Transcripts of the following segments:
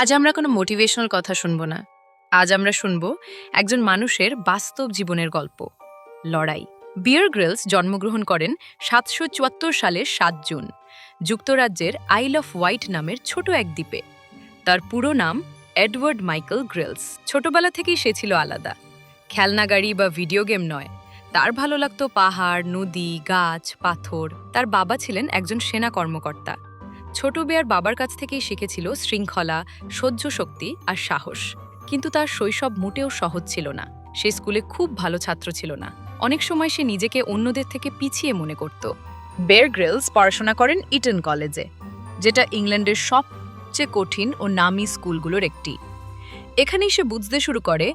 আজ আমরা কোনো মোটিভেশনাল কথা শুনব না। আজ আমরা শুনব একজন মানুষের বাস্তব জীবনের গল্প, লড়াই। বিয়ার গ্রিলস জন্মগ্রহণ করেন সাতশো চুয়াত্তর সালের সাত জুন, যুক্তরাজ্যের আইল অফ হোয়াইট নামের ছোট এক দ্বীপে। তার পুরো নাম এডওয়ার্ড মাইকেল গ্রিলস ছোটবেলা থেকেই সে ছিল আলাদা। খেলনা গাড়ি বা ভিডিও গেম নয়। তার ভালো লাগতো পাহাড়, নদী, গাছ, পাথর। তার বাবা ছিলেন একজন সেনা কর্মকর্তা। ছোট বেয়ার বাবার কাছ থেকেই শিখেছিল শৃঙ্খলা, সহ্য শক্তি আর সাহস। কিন্তু তার শৈশব মোটেও সহজ ছিল না। সে স্কুলে খুব ভালো ছাত্র ছিল না। অনেক সময় সে নিজেকে অন্যদের থেকে পিছিয়ে মনে করত। বেয়ার গ্রিলস পড়াশোনা করেন ইটন কলেজে, যেটা ইংল্যান্ডের সবচেয়ে কঠিন ও নামি স্কুলগুলোর একটি। এখানেই সে বুঝতে শুরু করে,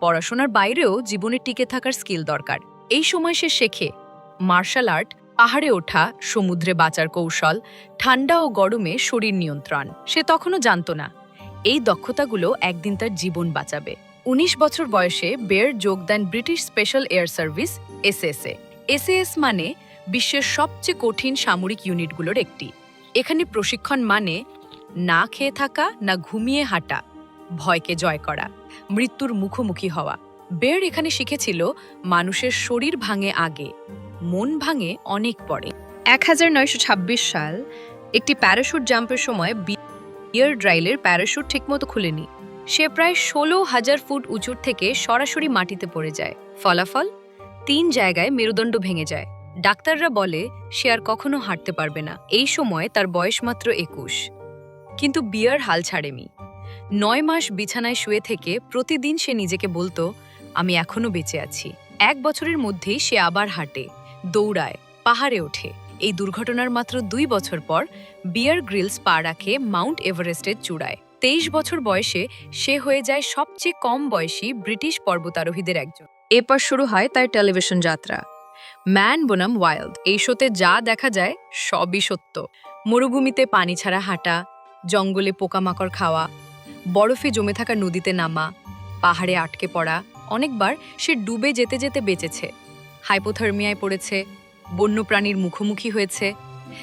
পড়াশোনার বাইরেও জীবনে টিকে থাকার স্কিল দরকার। এই সময় সে শেখে, মার্শাল আর্ট পাহাড়ে ওঠা, সমুদ্রে বাঁচার কৌশল, ঠান্ডা ও গরমে শরীর নিয়ন্ত্রণ, সে তখনও জানত না। এই দক্ষতাগুলো একদিন তার জীবন বাঁচাবে। ১৯ বছর বয়সে বের যোগ দেন British special air service SSA SAS মানে বিশ্বের সবচেয়ে কঠিন সামরিক ইউনিটগুলোর একটি। এখানে প্রশিক্ষণ মানে না খেয়ে থাকা, না ঘুমিয়ে হাঁটা, ভয়কে জয় করা, মৃত্যুর মুখোমুখি হওয়া। বের এখানে শিখেছিল মানুষের শরীর ভাঙে আগে। মন ভাঙে অনেক পরে। এক হাজার নয়শো ছাব্বিশ সাল একটি প্যারাশুট জাম্পের সময় বিয়ার ড্রাইলের প্যারাশুট ঠিকমতো খুলেনি। সে প্রায় ষোলো হাজার ফুট উঁচুর থেকে সরাসরি মাটিতে পড়ে যায়। ফলাফল? তিন জায়গায় মেরুদণ্ড ভেঙে যায়। ডাক্তাররা বলে, সে আর কখনো হাঁটতে পারবে না। এই সময় তার বয়স মাত্র একুশ। কিন্তু বিয়ার হাল ছাড়েনি। নয় মাস বিছানায় শুয়ে থেকে প্রতিদিন সে নিজেকে বলতো, আমি এখনও বেঁচে আছি। এক বছরের মধ্যেই সে আবার হাঁটে। দৌড়ায়, পাহাড়ে ওঠে। এই দুর্ঘটনার মাত্র দুই বছর পর বিয়ার গ্রিলস পা রাখে মাউন্ট এভারেস্টের চূড়ায়। তেইশ বছর বয়সে সে হয়ে যায় সবচেয়ে কম বয়সী ব্রিটিশ পর্বতারোহীদের একজন। এরপর শুরু হয় তার টেলিভিশন যাত্রা। ম্যান বনাম ওয়াইল্ড, এই শোতে যা দেখা যায় সবই সত্য। মরুভূমিতে পানি ছাড়া হাঁটা, জঙ্গলে পোকামাকড় খাওয়া, বরফে জমে থাকা নদীতে নামা, পাহাড়ে আটকে পড়া, অনেকবার সে ডুবে যেতে যেতে বেঁচেছে। হাইপোথার্মিয়ায় পড়েছে, বন্যপ্রাণীর মুখোমুখি হয়েছে।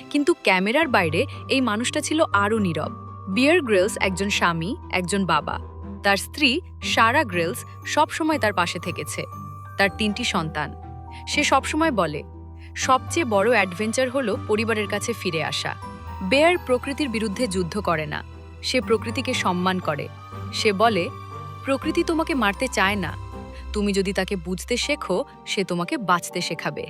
কিন্তু ক্যামেরার বাইরে এই মানুষটা ছিল আরও নীরব। বিয়ার গ্রিলস একজন স্বামী, একজন বাবা। তার স্ত্রী সারা গ্রিলস সবসময় তার পাশে থেকেছে। তার তিনটি সন্তান। সে সবসময় বলে, সবচেয়ে বড় অ্যাডভেঞ্চার হলো পরিবারের কাছে ফিরে আসা। বেয়ার প্রকৃতির বিরুদ্ধে যুদ্ধ করে না। সে প্রকৃতিকে সম্মান করে। সে বলে, প্রকৃতি তোমাকে মারতে চায় না। তুমি যদি তাকে বুঝতে শেখো, সে তোমাকে বাঁচতে শেখাবে।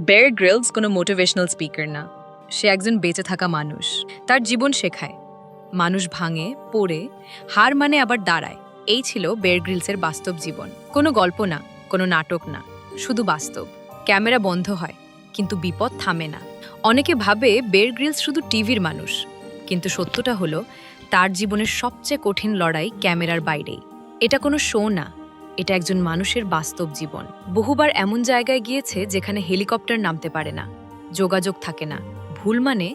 বেয়ার গ্রিলস কোনো মোটিভেশনাল স্পিকার না। সে একজন বেঁচে থাকা মানুষ। তার জীবন শেখায়। মানুষ ভাঙে, পড়ে, হার মানে আবার দাঁড়ায়। এই ছিল বেয়ার গ্রিলসের বাস্তব জীবন। কোনো গল্প না, কোনো নাটক না, শুধু বাস্তব। ক্যামেরা বন্ধ হয়, কিন্তু বিপদ থামে না। অনেকে ভাবে বেয়ার গ্রিলস শুধু টিভির মানুষ। কিন্তু সত্যটা হলো, তার জীবনের সবচেয়ে কঠিন লড়াই ক্যামেরার বাইরেই। এটা কোনো শো না এটা একজন মানুষের বাস্তব জীবন। বহুবার এমন জায়গায় গিয়েছে যেখানে হেলিকপ্টার নামতে পারে না, যোগাযোগ থাকে না, ভুল মানে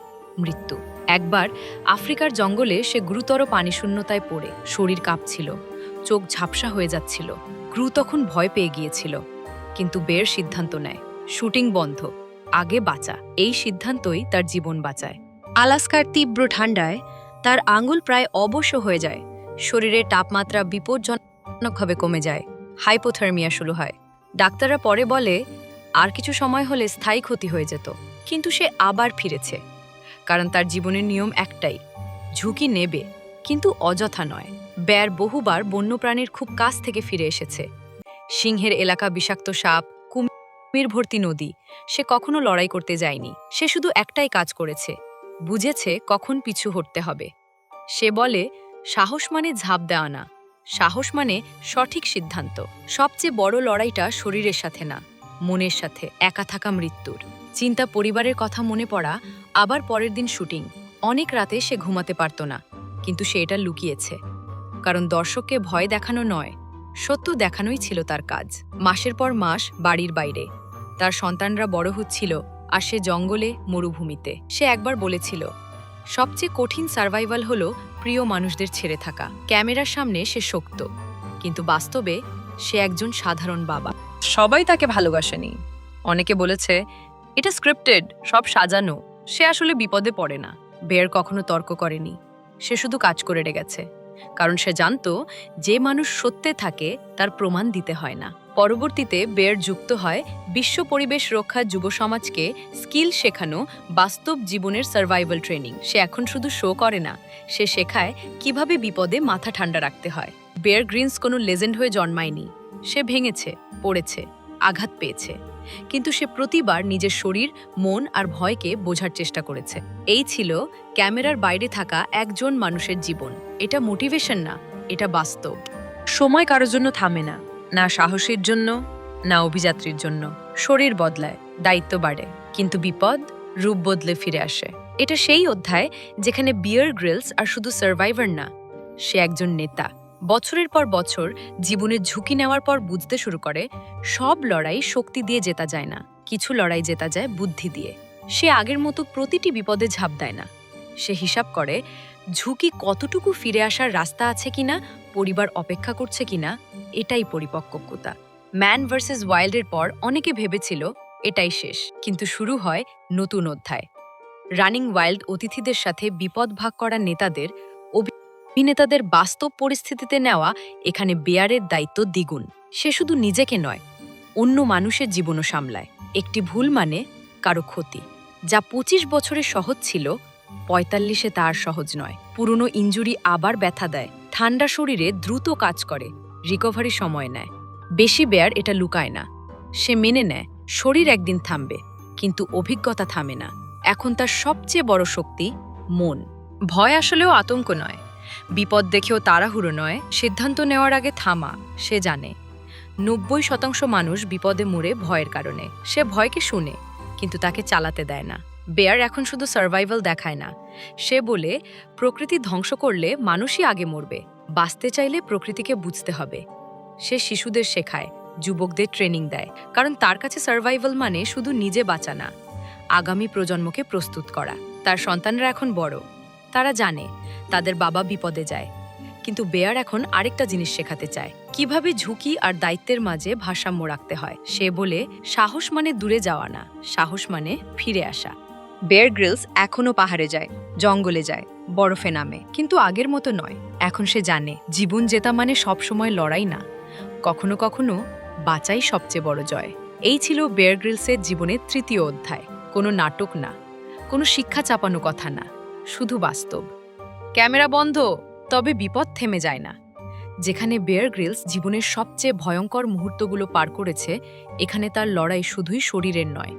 মৃত্যু। একবার আফ্রিকার জঙ্গলে সে গুরুতর পানিশূন্যতায় পড়ে, শরীর কাঁপছিল, চোখ ঝাপসা হয়ে যাচ্ছিল, ক্রু তখন ভয় পেয়ে গিয়েছিল, কিন্তু বের সিদ্ধান্ত নেয়, শুটিং বন্ধ, আগে বাঁচা, এই সিদ্ধান্তই তার জীবন বাঁচায়। আলাস্কার তীব্র ঠান্ডায়, তার আঙুল প্রায় অবশ্য হয়ে যায়, শরীরের তাপমাত্রা বিপজ্জনকভাবে কমে যায় হাইপোথার্মিয়া শুরু হয়। ডাক্তাররা পরে বলে, আর কিছু সময় হলে স্থায়ী ক্ষতি হয়ে যেত। কিন্তু সে আবার ফিরেছে। কারণ তার জীবনের নিয়ম একটাই, ঝুঁকি নেবে, কিন্তু অযথা নয়। ব্যার বহুবার বন্যপ্রাণীর খুব কাছ থেকে ফিরে এসেছে। সিংহের এলাকা বিষাক্ত সাপ, কুমির ভর্তি নদী, সে কখনো লড়াই করতে যায়নি। সে শুধু একটাই কাজ করেছে, বুঝেছে কখন পিছু হটতে হবে। সে বলে, সাহস মানে ঝাঁপ দেওয়া না। সাহস মানে সঠিক সিদ্ধান্ত। সবচেয়ে বড় লড়াইটা শরীরের সাথে না, মনের সাথে, একা থাকা মৃত্যুর। চিন্তা পরিবারের কথা মনে পড়া, আবার পরের দিন শুটিং। অনেক রাতে সে ঘুমাতে পারত না, কিন্তু সে এটা লুকিয়েছে। কারণ দর্শককে ভয় দেখানো নয়, সত্য দেখানোই ছিল তার কাজ। মাসের পর মাস বাড়ির বাইরে। তার সন্তানরা বড় হচ্ছিল আর সে জঙ্গলে মরুভূমিতে। সে একবার বলেছিল সবচেয়ে কঠিন সার্ভাইভাল হল প্রিয় মানুষদের ছেড়ে থাকা। ক্যামেরার সামনে সে শক্ত, কিন্তু বাস্তবে সে একজন সাধারণ বাবা। সবাই তাকে ভালোবাসেনি। অনেকে বলেছে, এটা স্ক্রিপ্টেড সব সাজানো। সে আসলে বিপদে পড়ে না, বের কখনো তর্ক করেনি। সে শুধু কাজ করে গেছে কারণ সে জানতো, যে মানুষ সত্যে থাকে, তার প্রমাণ দিতে হয় না। পরবর্তীতে বেয়ার যুক্ত হয়, বিশ্ব পরিবেশ রক্ষা যুব সমাজকে স্কিল শেখানো বাস্তব জীবনের সার্ভাইভাল ট্রেনিং। সে এখন শুধু শো করে না, সে শেখায় কীভাবে বিপদে মাথা ঠান্ডা রাখতে হয়। বেয়ার গ্রিনস কোনো লেজেন্ড হয়ে জন্মায়নি। সে ভেঙেছে, পড়েছে। আঘাত পেয়েছে। কিন্তু সে প্রতিবার নিজের শরীর, মন আর ভয়কে বোঝার চেষ্টা করেছে। এই ছিল ক্যামেরার বাইরে থাকা একজন মানুষের জীবন। এটা মোটিভেশন না, এটা বাস্তব। সময় কারোর জন্য থামে না না সাহসীর জন্য, না অভিযাত্রীর জন্য। শরীর বদলায়, দায়িত্ব বাড়ে, কিন্তু বিপদ রূপ বদলে ফিরে আসে। এটা সেই অধ্যায় যেখানে বিয়ার গ্রিলস আর শুধু সার্ভাইভার না, সে একজন নেতা। বছরের পর বছর জীবনের ঝুঁকি নেওয়ার পর বুঝতে শুরু করে, সব লড়াই শক্তি দিয়ে জেতা যায় না। কিছু লড়াই জেতা যায় বুদ্ধি দিয়ে। সে আগের মতো প্রতিটি বিপদে ঝাঁপ দেয় না। সে হিসাব করে, ঝুঁকি কতটুকু ফিরে আসার রাস্তা আছে কিনা, পরিবার অপেক্ষা করছে কিনা, এটাই পরিপক্কতা। ম্যান ভার্সেস ওয়াইল্ডের পর অনেকে ভেবেছিল, এটাই শেষ। কিন্তু শুরু হয় নতুন অধ্যায়। রানিং ওয়াইল্ড অতিথিদের সাথে বিপদ ভাগ করা নেতাদের অভিনেতাদের বাস্তব পরিস্থিতিতে নেওয়া এখানে বেয়ারের দায়িত্ব দ্বিগুণ। সে শুধু নিজেকে নয়, অন্য মানুষের জীবনও সামলায়। একটি ভুল মানে কারও ক্ষতি। যা পঁচিশ বছরে সহজ ছিল, পঁয়তাল্লিশে তা আর সহজ নয়। পুরনো ইঞ্জুরি আবার ব্যথা দেয়। ঠান্ডা শরীরে দ্রুত কাজ করে, রিকভারি সময় নেয়। বেশি বেয়ার এটা লুকায় না। সে মেনে নেয়, শরীর একদিন থামবে, কিন্তু অভিজ্ঞতা থামে না। এখন তার সবচেয়ে বড় শক্তি মন। ভয় আসলেও আতঙ্ক নয়। বিপদ দেখেও তাড়াহুড়ো নয়, সিদ্ধান্ত নেওয়ার আগে থামা, সে জানে। নব্বই শতাংশ মানুষ বিপদে মরে ভয়ের কারণে। সে ভয়কে শুনে, কিন্তু তাকে চালাতে দেয় না। বেয়ার এখন শুধু সার্ভাইভাল দেখায় না। সে বলে, প্রকৃতি ধ্বংস করলে মানুষই আগে মরবে। বাঁচতে চাইলে প্রকৃতিকে বুঝতে হবে। সে শিশুদের শেখায়, যুবকদের ট্রেনিং দেয়। কারণ তার কাছে সার্ভাইভাল মানে শুধু নিজে বাঁচা না। আগামী প্রজন্মকে প্রস্তুত করা। তার সন্তানরা এখন বড়। তারা জানে তাদের বাবা বিপদে যায়। কিন্তু বেয়ার এখন আরেকটা জিনিস শেখাতে চায়। কীভাবে ঝুঁকি আর দায়িত্বের মাঝে ভারসাম্য রাখতে হয়, সে বলে সাহস মানে দূরে যাওয়া না, সাহস মানে ফিরে আসা। বেয়ার গ্রিলস এখনও পাহাড়ে যায়, জঙ্গলে যায়, বরফে নামে, কিন্তু আগের মতো নয়। এখন সে জানে, জীবন জেতা মানে সবসময় লড়াই না। কখনো কখনো বাঁচাই সবচেয়ে বড় জয়। এই ছিল বেয়ার গ্রিলসের জীবনের তৃতীয় অধ্যায়। কোনো নাটক না, কোনো শিক্ষা চাপানো কথা না। শুধু বাস্তব। ক্যামেরা বন্ধ, তবে বিপদ থেমে যায় না। যেখানে বেয়ার গ্রিলস জীবনের সবচেয়ে ভয়ঙ্কর মুহূর্তগুলো পার করেছে, এখানে তার লড়াই শুধুই শরীরের নয়,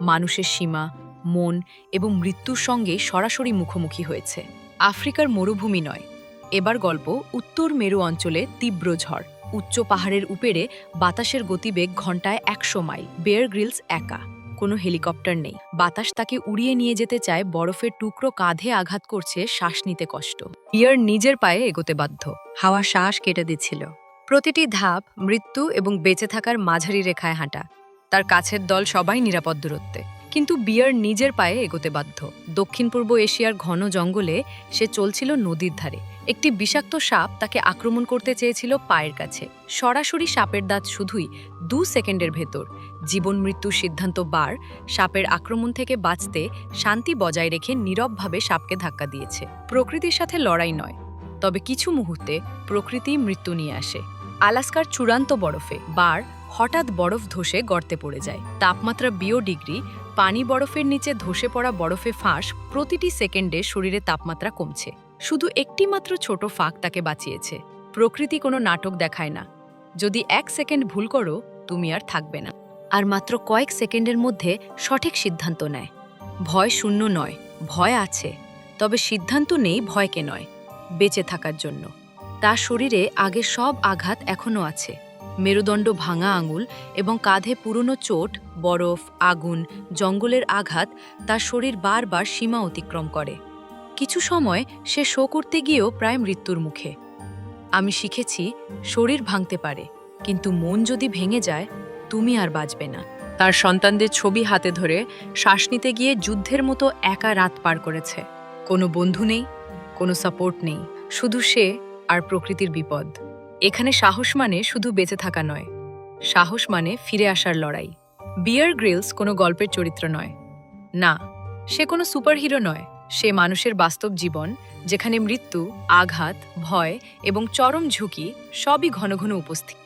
মানুষের সীমা, মন এবং মৃত্যুর সঙ্গে সরাসরি মুখোমুখি হয়েছে। আফ্রিকার মরুভূমি নয়, এবার গল্প উত্তর মেরু অঞ্চলে তীব্র ঝড়, উচ্চ পাহাড়ের উপরে বাতাসের গতিবেগ ঘন্টায় একশো মাইল বেয়ার গ্রিলস একা। কোনো হেলিকপ্টার নেই। বাতাস তাকে উড়িয়ে নিয়ে যেতে চায়, বরফের টুকরো কাঁধে আঘাত করছে, শ্বাস নিতে কষ্ট। ইয়ার নিজের পায়ে এগোতে বাধ্য। হাওয়া শ্বাস কেটে দিচ্ছিল। প্রতিটি ধাপ, মৃত্যু এবং বেঁচে থাকার মাঝারি রেখায় হাঁটা। তার কাছের দল সবাই নিরাপদ দূরত্বে। কিন্তু বিয়ার নিজের পায়ে এগোতে বাধ্য। দক্ষিণ পূর্ব এশিয়ার ঘন জঙ্গলে সে চলছিল নদীর ধারে। একটি বিষাক্ত সাপ তাকে আক্রমণ করতে চেয়েছিল পায়ের কাছে। সরাসরি সাপের দাঁত শুধুই দু সেকেন্ডের ভেতর। জীবন মৃত্যুর সিদ্ধান্ত বার, সাপের আক্রমণ থেকে বাঁচতে শান্তি বজায় রেখে নীরবভাবে সাপকে ধাক্কা দিয়েছে। প্রকৃতির সাথে লড়াই নয়, তবে কিছু মুহূর্তে প্রকৃতি মৃত্যু নিয়ে আসে। আলাস্কার চূড়ান্ত বরফে, বার, হঠাৎ বরফ ধসে গর্তে পড়ে যায়। তাপমাত্রা বিও ডিগ্রি পানি বরফের নিচে ধসে পড়া বরফে ফাঁস প্রতিটি সেকেন্ডে শরীরে তাপমাত্রা কমছে। শুধু একটি মাত্র ছোট ফাঁক তাকে বাঁচিয়েছে। প্রকৃতি কোনো নাটক দেখায় না। যদি এক সেকেন্ড ভুল করো, তুমি আর থাকবে না। আর মাত্র কয়েক সেকেন্ডের মধ্যে সঠিক সিদ্ধান্ত নেয়। ভয় শূন্য নয়, ভয় আছে। তবে সিদ্ধান্ত নেই ভয়কে নয়, বেঁচে থাকার জন্য। তার শরীরে আগের সব আঘাত এখনও আছে। মেরুদণ্ড ভাঙা আঙুল এবং কাঁধে পুরনো চোট, বরফ, আগুন, জঙ্গলের আঘাত তার শরীর বারবার সীমা অতিক্রম করে। কিছু সময় সে শো করতে গিয়েও প্রায় মৃত্যুর মুখে। আমি শিখেছি, শরীর ভাঙতে পারে, কিন্তু মন যদি ভেঙে যায়, তুমি আর বাঁচবে না। তার সন্তানদের ছবি হাতে ধরে শ্বাস নিতে গিয়ে যুদ্ধের মতো একা রাত পার করেছে। কোনো বন্ধু নেই, কোনো সাপোর্ট নেই, শুধু সে আর প্রকৃতির বিপদ। এখানে সাহস মানে শুধু বেঁচে থাকা নয়। সাহস মানে ফিরে আসার লড়াই। বিয়ার গ্রিলস কোনো গল্পের চরিত্র নয়। না, সে কোনো সুপারহিরো নয়। সে মানুষের বাস্তব জীবন, যেখানে মৃত্যু, আঘাত, ভয় এবং চরম ঝুঁকি সবই ঘন ঘন উপস্থিত।